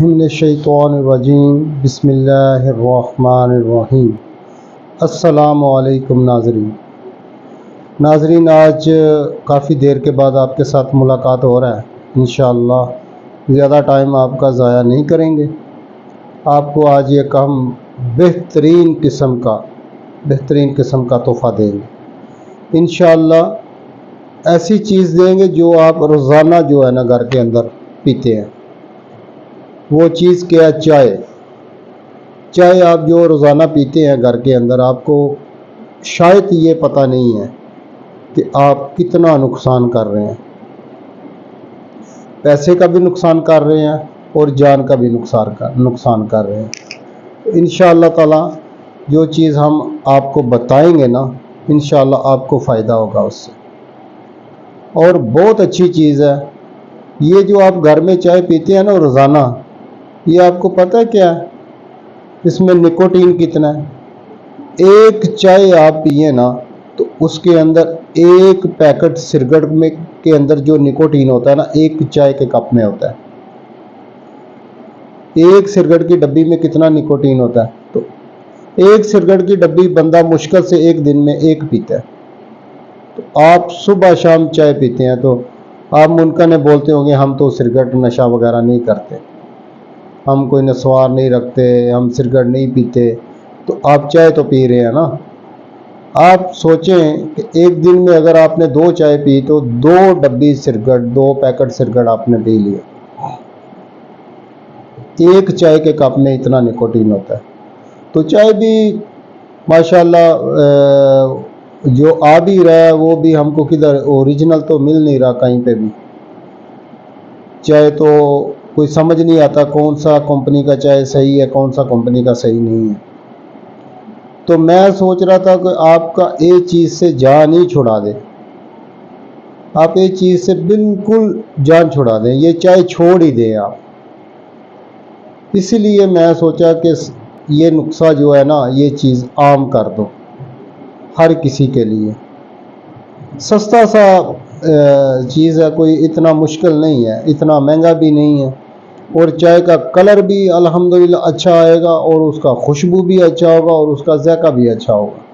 من الشیطان الرجیم، بسم اللہ الرحمن الرحیم۔ السلام علیکم ناظرین۔ ناظرین، آج کافی دیر کے بعد آپ کے ساتھ ملاقات ہو رہا ہے۔ انشاءاللہ زیادہ ٹائم آپ کا ضائع نہیں کریں گے۔ آپ کو آج ایک ہم بہترین قسم کا، بہترین قسم کا تحفہ دیں گے۔ انشاءاللہ ایسی چیز دیں گے جو آپ روزانہ جو ہے نا گھر کے اندر پیتے ہیں۔ وہ چیز کیا ہے؟ چائے۔ چائے آپ جو روزانہ پیتے ہیں گھر کے اندر، آپ کو شاید یہ پتہ نہیں ہے کہ آپ کتنا نقصان کر رہے ہیں۔ پیسے کا بھی نقصان کر رہے ہیں اور جان کا بھی نقصان کر نقصان کر رہے ہیں۔ ان شاء اللہ تعالیٰ جو چیز ہم آپ کو بتائیں گے نا ان شاء اللہ آپ کو فائدہ ہوگا اس سے۔ اور بہت اچھی چیز ہے، یہ جو آپ گھر میں چائے پیتے ہیں نا، روزانہ یہ آپ کو پتہ ہے کیا؟ اس میں نکوٹین کتنا ہے؟ ایک چائے آپ پیے نا، تو اس کے اندر ایک پیکٹ سرگٹ میں کے اندر جو نکوٹین ہوتا ہے نا، ایک چائے کے کپ میں ہوتا ہے۔ ایک سرگٹ کی ڈبی میں کتنا نکوٹین ہوتا ہے؟ تو ایک سرگٹ کی ڈبی بندہ مشکل سے ایک دن میں ایک پیتا ہے۔ تو آپ صبح شام چائے پیتے ہیں، تو آپ منکن بولتے ہوں گے، ہم تو سرگٹ نشہ وغیرہ نہیں کرتے۔ ہم کوئی نسوار نہیں رکھتے، ہم سرگٹ نہیں پیتے۔ تو آپ چائے تو پی رہے ہیں نا؟ آپ سوچیں کہ ایک دن میں اگر آپ نے دو چائے پی تو دو ڈبی سرگٹ دو پیکٹ سرگٹ آپ نے پی لیے۔ ایک چائے کے کپ میں اتنا نکوٹین ہوتا ہے۔ تو چائے بھی ماشاءاللہ جو آ بھی رہا ہے، وہ بھی ہم کو کدھر اوریجنل تو مل نہیں رہا کہیں پہ بھی۔ چائے تو کوئی سمجھ نہیں آتا کون سا کمپنی کا چائے صحیح ہے، کون سا کمپنی کا صحیح نہیں ہے۔ تو میں سوچ رہا تھا کہ آپ کا ایک چیز سے جان ہی چھڑا دے۔ آپ ایک چیز سے بالکل جان چھڑا دیں، یہ چائے چھوڑ ہی دیں آپ۔ اسی لیے میں سوچا کہ یہ نقصہ جو ہے نا، یہ چیز عام کر دو ہر کسی کے لیے۔ سستا سا چیز ہے، کوئی اتنا مشکل نہیں ہے، اتنا مہنگا بھی نہیں ہے۔ اور چائے کا کلر بھی الحمدللہ اچھا آئے گا اور اس کا خوشبو بھی اچھا ہوگا اور اس کا ذائقہ بھی اچھا ہوگا۔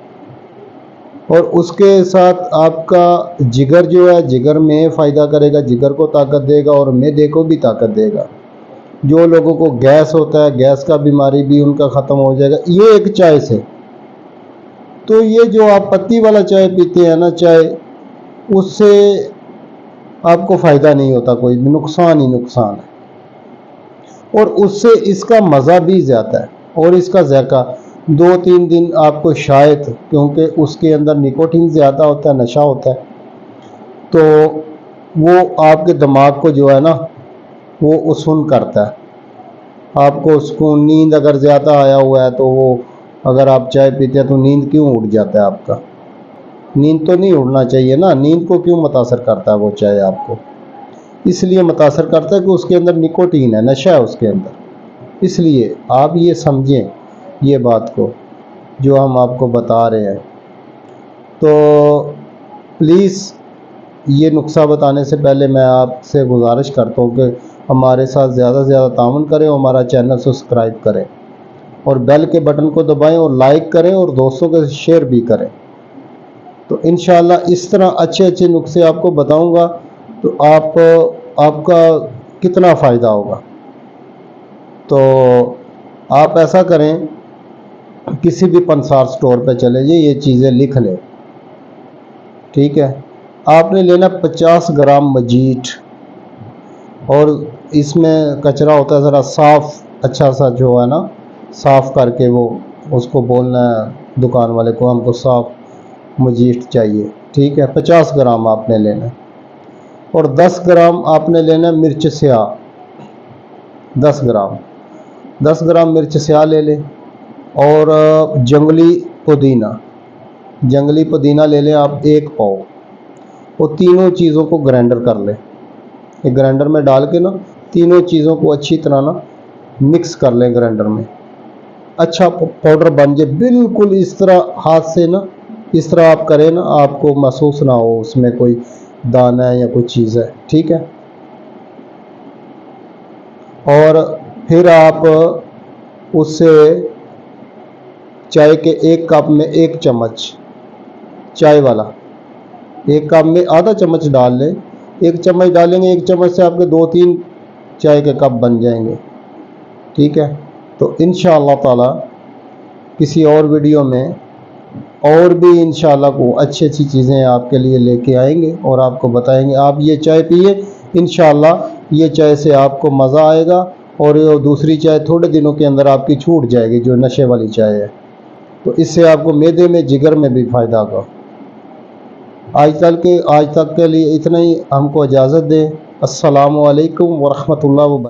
اور اس کے ساتھ آپ کا جگر جو ہے، جگر میں فائدہ کرے گا، جگر کو طاقت دے گا اور میدے کو بھی طاقت دے گا۔ جو لوگوں کو گیس ہوتا ہے، گیس کا بیماری بھی ان کا ختم ہو جائے گا۔ یہ ایک چائے سے۔ تو یہ جو آپ پتی والا چائے پیتے ہیں نا، چائے اس سے آپ کو فائدہ نہیں ہوتا، کوئی نقصان ہی نقصان ہے۔ اور اس سے اس کا مزہ بھی زیادہ ہے۔ اور اس کا ذائقہ، دو تین دن آپ کو شاید، کیونکہ اس کے اندر نکوٹین زیادہ ہوتا ہے، نشہ ہوتا ہے، تو وہ آپ کے دماغ کو جو ہے نا، وہ اسن کرتا ہے۔ آپ کو سکون نیند اگر زیادہ آیا ہوا ہے تو وہ اگر آپ چائے پیتے ہیں تو نیند کیوں اٹھ جاتا ہے آپ کا؟ نیند تو نہیں اڑنا چاہیے نا، نیند کو کیوں متاثر کرتا ہے وہ چائے آپ کو؟ اس لیے متاثر کرتا ہے کہ اس کے اندر نکوٹین ہے، نشہ ہے اس کے اندر۔ اس لیے آپ یہ سمجھیں یہ بات کو جو ہم آپ کو بتا رہے ہیں۔ تو پلیز یہ نقصہ بتانے سے پہلے میں آپ سے گزارش کرتا ہوں کہ ہمارے ساتھ زیادہ سے زیادہ تعاون کریں اور ہمارا چینل سبسکرائب کریں اور بیل کے بٹن کو دبائیں اور لائک کریں اور دوستوں کے شیئر بھی کریں۔ تو انشاءاللہ اس طرح اچھے اچھے نقصے آپ کو بتاؤں گا تو آپ آپ کا کتنا فائدہ ہوگا۔ تو آپ ایسا کریں، کسی بھی پنسار سٹور پہ چلے جائیں یہ چیزیں لکھ لیں۔ ٹھیک ہے؟ آپ نے لینا پچاس گرام مجیٹ اور اس میں کچرا ہوتا ہے، ذرا صاف اچھا سا جو ہے نا، صاف کر کے وہ اس کو بولنا ہے، دکان والے کو، ہم کو صاف مجیٹ چاہیے، ٹھیک ہے؟ پچاس گرام آپ نے لینا۔ ہے اور دس گرام آپ نے لینا مرچ سیاہ۔ دس گرام۔ دس گرام مرچ سیاہ لے لیں۔ اور جنگلی پودینہ۔ جنگلی پودینہ لے لیں آپ ایک پاؤ۔ وہ تینوں چیزوں کو گرینڈر کر لیں۔ ایک گرینڈر میں ڈال کے نا تینوں چیزوں کو اچھی طرح نا مکس کر لیں گرینڈر میں۔ اچھا پاؤڈر بن جائے، بالکل اس طرح ہاتھ سے نا اس طرح آپ کریں نا، آپ کو محسوس نہ ہو اس میں کوئی دانہ ہے یا کوئی چیز ہے، ٹھیک ہے؟ اور پھر آپ اس سے چائے کے ایک کپ میں ایک چمچ چائے والا، ایک کپ میں آدھا چمچ ڈال لیں۔ ایک چمچ ڈالیں گے، ایک چمچ سے آپ کے دو تین چائے کے کپ بن جائیں گے، ٹھیک ہے؟ تو ان شاء اللہ تعالی کسی اور ویڈیو میں اور بھی انشاءاللہ کو اچھی اچھی چیزیں آپ کے لیے لے کے آئیں گے اور آپ کو بتائیں گے۔ آپ یہ چائے پیئے، انشاءاللہ یہ چائے سے آپ کو مزہ آئے گا اور یہ دوسری چائے تھوڑے دنوں کے اندر آپ کی چھوٹ جائے گی، جو نشے والی چائے ہے۔ تو اس سے آپ کو میدے میں، جگر میں بھی فائدہ ہوگا۔ آج تک کے، آج تک کے لیے اتنا ہی۔ ہم کو اجازت دیں۔ السلام علیکم ورحمۃ اللہ وبرکاتہ۔